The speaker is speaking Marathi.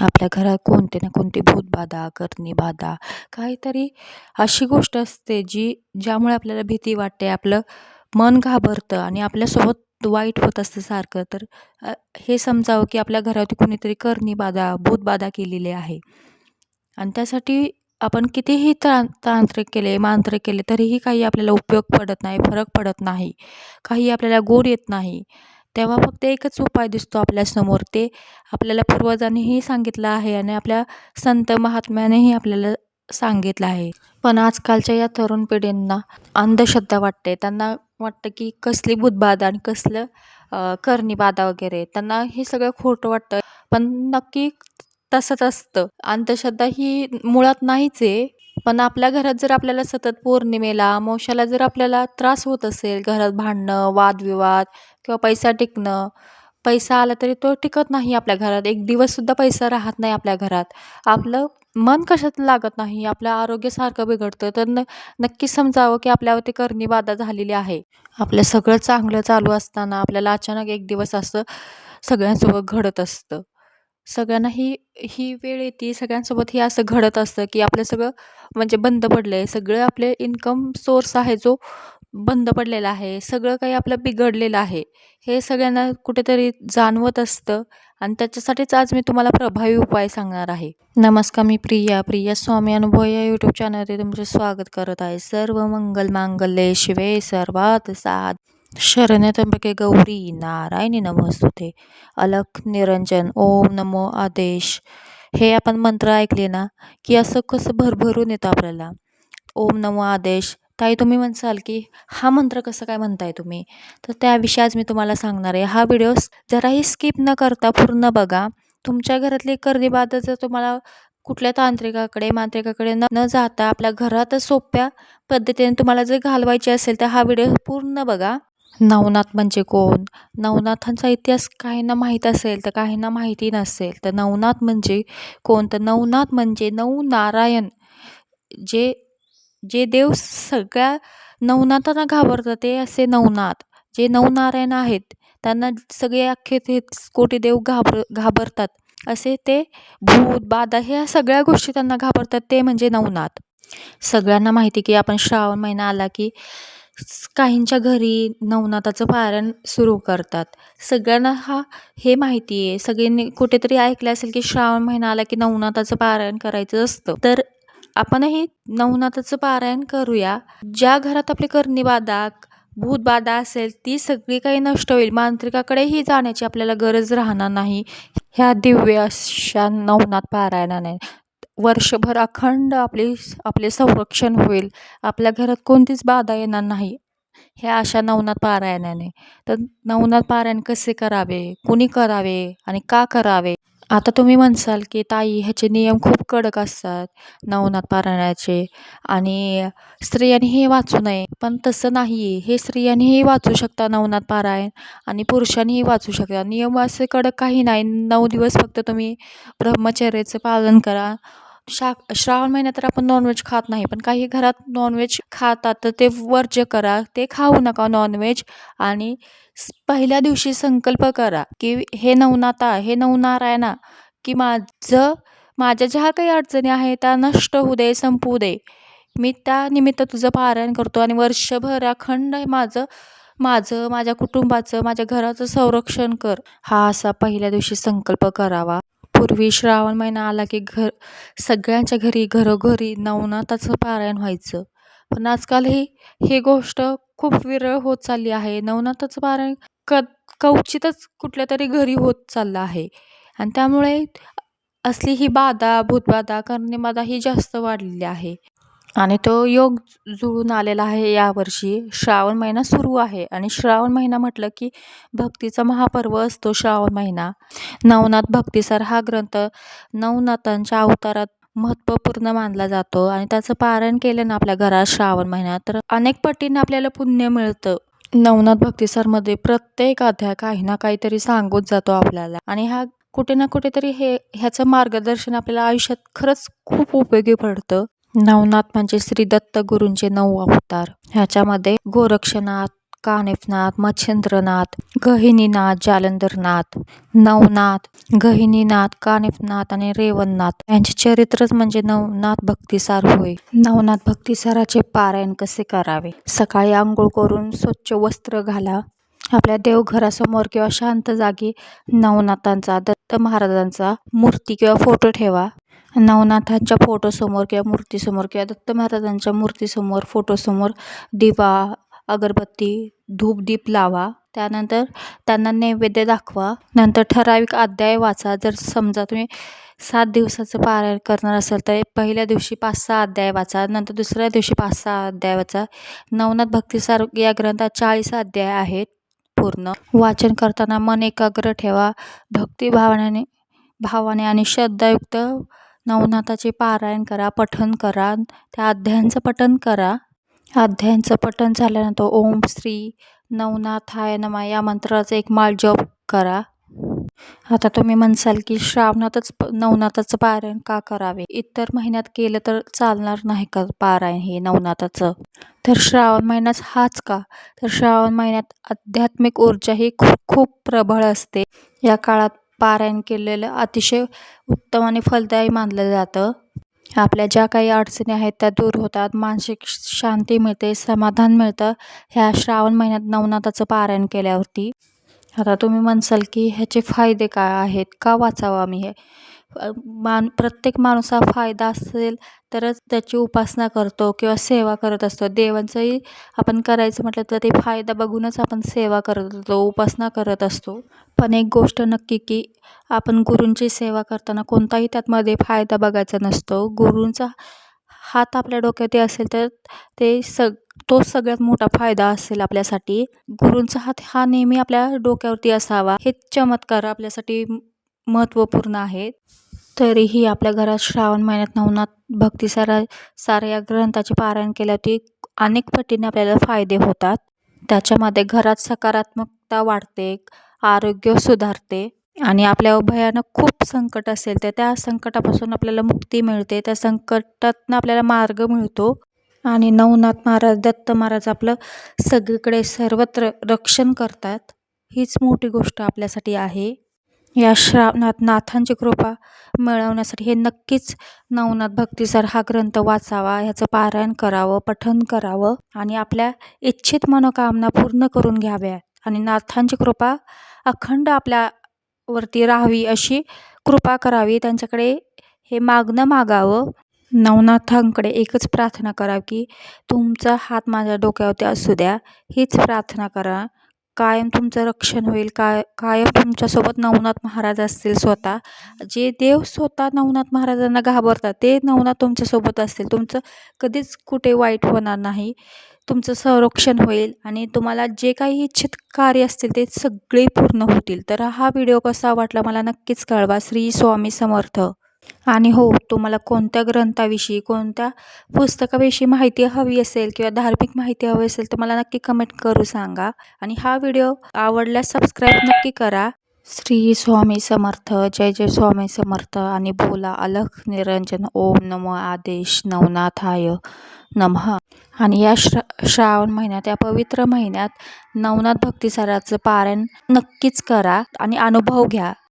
आपल्या घरात कोणते ना कोणती भूतबाधा करणी बाधा काहीतरी अशी गोष्ट असते जी ज्यामुळे आपल्याला भीती वाटते आपलं मन घाबरतं आणि आपल्यासोबत वाईट होत असतं सारखं. तर हे समजावं की आपल्या घरावरती कुणीतरी करणी बाधा भूतबाधा केलेली आहे. आणि त्यासाठी आपण कितीही ता तांत्रिक केले मांत्रिक केले तरीही काही आपल्याला उपयोग पडत नाही फरक पडत नाही. काही आपल्याला गोड येत नाही. तेव्हा फक्त एकच उपाय दिसतो आपल्यासमोर ते आपल्याला पूर्वजांनीही सांगितलं आहे आणि आपल्या संत महात्म्यानेही आपल्याला सांगितलं आहे. पण आजकालच्या या तरुण पिढींना अंधश्रद्धा वाटते. त्यांना वाटतं की कसली बुधबाधा आणि कसलं करणीबाधा वगैरे. त्यांना हे सगळं खोटं वाटतं. पण नक्की तसंच असतं. अंधश्रद्धा ही मुळात नाहीच आहे. पण आपल्या घरात जर आपल्याला सतत पौर्णिमेला अमावश्याला जर आपल्याला त्रास होत असेल घरात भांडणं वादविवाद किंवा पैसा टिकणं पैसा आला तरी तो टिकत नाही आपल्या घरात. एक दिवससुद्धा पैसा राहत नाही आपल्या घरात. आपलं मन कशात लागत नाही? आपलं आरोग्य सारखं बिघडतं. तर न नक्की समजावं की आपल्यावरती करणी बाधा झालेली आहे. आपलं सगळं चांगलं चालू असताना आपल्याला अचानक एक दिवस असं सगळ्यांसोबत घडत असतं. सगळ्यांना ही ही वेळ येते. सगळ्यांसोबत हे असं घडत असतं की आपलं सगळं म्हणजे बंद पडलं आहे सगळं आपले इन्कम सोर्स आहे जो बंद पडलेलं आहे सगळं काही आपलं बिघडलेलं आहे हे सगळ्यांना कुठेतरी जाणवत असतं आणि त्याच्यासाठीच आज मी तुम्हाला प्रभावी उपाय सांगणार आहे. नमस्कार मी प्रिया प्रिया स्वामी अनुभव या यूट्यूब चॅनलवर तुमचे स्वागत करत आहे. सर्व मंगल मांगल्ये शिवे सर्वात साध. शरण्य त्र्यंबके गौरी नारायणी नमस्तुते. अलख निरंजन ओम नमो आदेश. हे आपण मंत्र ऐकले ना की असं कसं भरभरून येतं आपल्याला. ओम नमो आदेश. ताई तुम्ही म्हणसाल की हा मंत्र कसं काय म्हणताय तुम्ही? तर त्याविषयी आज मी तुम्हाला सांगणार आहे. हा व्हिडिओ जराही स्किप न करता पूर्ण बघा. तुमच्या घरातली कर्दीबाधा जर तुम्हाला कुठल्या तांत्रिकाकडे मांत्रिकाकडे न न जाता आपल्या घरातच सोप्या पद्धतीने तुम्हाला जर घालवायची असेल तर हा व्हिडिओ पूर्ण बघा. नवनाथ म्हणजे कोण? नवनाथांचा इतिहास काहींना माहीत असेल तर काहींना माहिती नसेल. तर नवनाथ म्हणजे कोण? तर नवनाथ म्हणजे नऊ नारायण जे जे देव सगळ्या नवनाथांना घाबरतात ते असे नवनाथ. जे नवनारायण आहेत त्यांना सगळे अख्खे ते कोटी देव घाबर घाबरतात. असे ते भूत बाधा ह्या सगळ्या गोष्टी त्यांना घाबरतात ते म्हणजे नवनाथ. सगळ्यांना माहिती की आपण श्रावण महिना आला की काहींच्या घरी नवनाथाचं पारायण सुरू करतात. सगळ्यांना हा हे माहिती आहे. सगळ्यांनी कुठेतरी ऐकलं असेल की श्रावण महिना आला की नवनाथाचं पारायण करायचं असतं. तर आपणही नवनाथाचं पारायण करूया. ज्या घरात आपली कर्णीबाधा भूतबाधा असेल ती सगळी काही नष्ट होईल. मांत्रिकाकडेही जाण्याची आपल्याला गरज राहणार नाही. ह्या दिव्य अशा नवनाथ पारायणाने वर्षभर अखंड आपली आपले संरक्षण होईल. आपल्या घरात कोणतीच बाधा येणार नाही. हे अशा नवनाथ पारायणाने. तर नवनाथ पारायण कसे करावे? कुणी करावे? आणि का करावे? आता तुम्ही म्हणसाल की ताई ह्याचे नियम खूप कडक असतात नवनाथ पारायणाचे. आणि स्त्रियांनीही वाचू नये पण तसं नाही आहे हे स्त्रियांनीही वाचू शकता नवनाथ पारायण आणि पुरुषांनीही वाचू शकता. नियम असे कडक काही नाही. नऊ दिवस फक्त तुम्ही ब्रह्मचर्याचं पालन करा. शाक श्रावण महिन्यात तर आपण नॉनव्हेज खात नाही पण काही घरात नॉनव्हेज खातात तर ते वर्ज्य करा ते खाऊ नका नॉनव्हेज आणि पहिल्या दिवशी संकल्प करा की हे नवनाता हे नवनारायणा की माझं माझ्या ज्या काही अडचणी आहेत त्या नष्ट होऊ दे संपू दे. मी त्या निमित्त तुझं पारायण करतो आणि वर्षभर अखंड माझं माझं माझ्या कुटुंबाचं माझ्या घराचं संरक्षण कर. हा असा पहिल्या दिवशी संकल्प करावा. पूर्वी श्रावण महिना आला की घर सगळ्यांच्या घरी घरोघरी नवनाथाचं पारायण व्हायचं. पण आजकाल ही ही गोष्ट खूप विरळ होत चालली आहे. नवनाथाचं पारायण क कवचितच कुठल्या तरी घरी होत चाललं आहे. आणि त्यामुळे असली ही बाधा भूतबाधा कर्णीबाधा ही जास्त वाढलेली आहे. आणि तो योग जुळून आलेला आहे यावर्षी. श्रावण महिना सुरू आहे आणि श्रावण महिना म्हटलं की भक्तीचा महापर्व असतो श्रावण महिना. नवनाथ भक्तिसार हा ग्रंथ नवनाथांच्या अवतारात महत्त्वपूर्ण मानला जातो आणि त्याचं पारायण केलं ना आपल्या घरात श्रावण महिन्यात तर अनेक पटीने आपल्याला पुण्य मिळतं. नवनाथ भक्तिसारमध्ये प्रत्येक अध्याय काही ना काहीतरी सांगून जातो आपल्याला. आणि हा कुठे ना कुठेतरी हे ह्याचं मार्गदर्शन आपल्याला आयुष्यात खरंच खूप उपयोगी पडतं. नवनाथ म्हणजे श्री दत्त गुरूंचे नऊ अवतार. ह्याच्यामध्ये गोरक्षनाथ कानिफनाथ मच्छिंद्रनाथ गहिनीनाथ जालंधरनाथ नवनाथ गहिनीनाथ कानिफनाथ आणि रेवणनाथ यांचे चरित्रच म्हणजे नवनाथ भक्तिसार होय. नवनाथ भक्तिसाराचे पारायण कसे करावे? सकाळी आंघोळ करून स्वच्छ वस्त्र घाला. आपल्या देवघरासमोर किंवा शांत जागी नवनाथांचा दत्त महाराजांचा मूर्ती किंवा फोटो ठेवा. नवनाथांच्या फोटोसमोर किंवा मूर्तीसमोर किंवा दत्त महाराजांच्या मूर्तीसमोर फोटोसमोर दिवा अगरबत्ती धूपदीप लावा. त्यानंतर त्यांना नैवेद्य दाखवा. नंतर ठराविक अध्याय वाचा. जर समजा तुम्ही सात दिवसाचं पारायण करणार असेल तर पहिल्या दिवशी पाच सहा अध्याय वाचा. नंतर दुसऱ्या दिवशी पाच सहा अध्याय वाचा. नवनाथ भक्तीसार या ग्रंथात चाळीस अध्याय आहेत पूर्ण. वाचन करताना मन एकाग्र ठेवा. भक्तिभावाने भावाने आणि श्रद्धायुक्त नवनाथाचे पारायण करा पठण करा त्या अध्यायांचं पठण करा. अध्यायांचं पठण झाल्यानंतर ओम श्री नवनाथाय नमा या मंत्राचा एक माळ जप करा. आता तुम्ही म्हणसाल की श्रावणातच प नवनाथाचं पारायण का करावे? इतर महिन्यात केलं तर चालणार नाही का पारायण हे नवनाथाचं? तर श्रावण महिन्यात हाच का? तर श्रावण महिन्यात आध्यात्मिक ऊर्जा ही खूप खूप प्रबळ असते. या काळात पारायण केलेलं अतिशय उत्तम आणि फलदायी मानलं जातं. आपल्या ज्या काही अडचणी आहेत त्या दूर होतात. मानसिक शांती मिळते समाधान मिळतं. ह्या श्रावण महिन्यात नवनाथाचं पारायण केल्यावरती. आता तुम्ही म्हणसाल की ह्याचे फायदे काय आहेत? का वाचावं आम्ही हे? मान प्रत्येक माणूस हा फायदा असेल तरच त्याची उपासना करतो किंवा सेवा करत असतो. देवांचंही आपण करायचं म्हटलं तर ते फायदा बघूनच आपण सेवा करत असतो उपासना करत असतो. पण एक गोष्ट नक्की की आपण गुरूंची सेवा करताना कोणताही त्यातमध्ये फायदा बघायचा नसतो. गुरूंचा हात आपल्या डोक्यात असेल तर ते सग तो सगळ्यात मोठा फायदा असेल आपल्यासाठी. गुरूंचा हात हा नेहमी आपल्या डोक्यावरती असावा. हे चमत्कार आपल्यासाठी महत्त्वपूर्ण आहेत. तरीही आपल्या घरात श्रावण महिन्यात नवनाथ भक्तिसारा सारा या ग्रंथाचे पारायण केल्यावरती अनेक पटीने आपल्याला फायदे होतात. त्याच्यामध्ये घरात सकारात्मकता वाढते आरोग्य सुधारते आणि आपल्यावर भयानक खूप संकट असेल तर त्या संकटापासून आपल्याला मुक्ती मिळते. त्या संकटातनं आपल्याला मार्ग मिळतो आणि नवनाथ महाराज दत्त महाराज आपलं सगळीकडे सर्वत्र रक्षण करतात. हीच मोठी गोष्ट आपल्यासाठी आहे. या श्रावणात नाथांची कृपा मिळवण्यासाठी हे नक्कीच नवनाथ भक्तिसार हा ग्रंथ वाचावा ह्याचं पारायण करावं पठन करावं आणि आपल्या इच्छित मनोकामना पूर्ण करून घ्याव्या. आणि नाथांची कृपा अखंड आपल्यावरती राहावी अशी कृपा करावी. त्यांच्याकडे हे मागणं मागावं. नवनाथांकडे एकच प्रार्थना करा की तुमचा हात माझ्या डोक्यावरती असू द्या. हीच प्रार्थना करा. कायम तुमचं रक्षण होईल. काय कायम तुमच्यासोबत नवनाथ महाराज असतील स्वतः. जे देव स्वतः नवनाथ महाराजांना घाबरतात ते नवनाथ तुमच्यासोबत असतील. तुमचं कधीच कुठे वाईट होणार नाही. तुमचं संरक्षण होईल आणि तुम्हाला जे काही इच्छित कार्य असतील ते सगळे पूर्ण होतील. तर हा व्हिडिओ कसा वाटला मला नक्कीच कळवा. श्री स्वामी समर्थ. आणि हो तुम्हाला कोणत्या ग्रंथाविषयी कोणत्या पुस्तकाविषयी माहिती हवी असेल किंवा धार्मिक माहिती हवी असेल तर मला नक्की कमेंट करू सांगा. आणि हा व्हिडिओ आवडल्यास सबस्क्राईब नक्की करा. श्री स्वामी समर्थ जय जय स्वामी समर्थ आणि बोला अलख निरंजन ओम नमो आदेश नवनाथाय नमः. आणि या श्र श्रावण महिन्यात या पवित्र महिन्यात नवनाथ भक्तिसाराचं पारायण नक्कीच करा आणि अनुभव घ्या.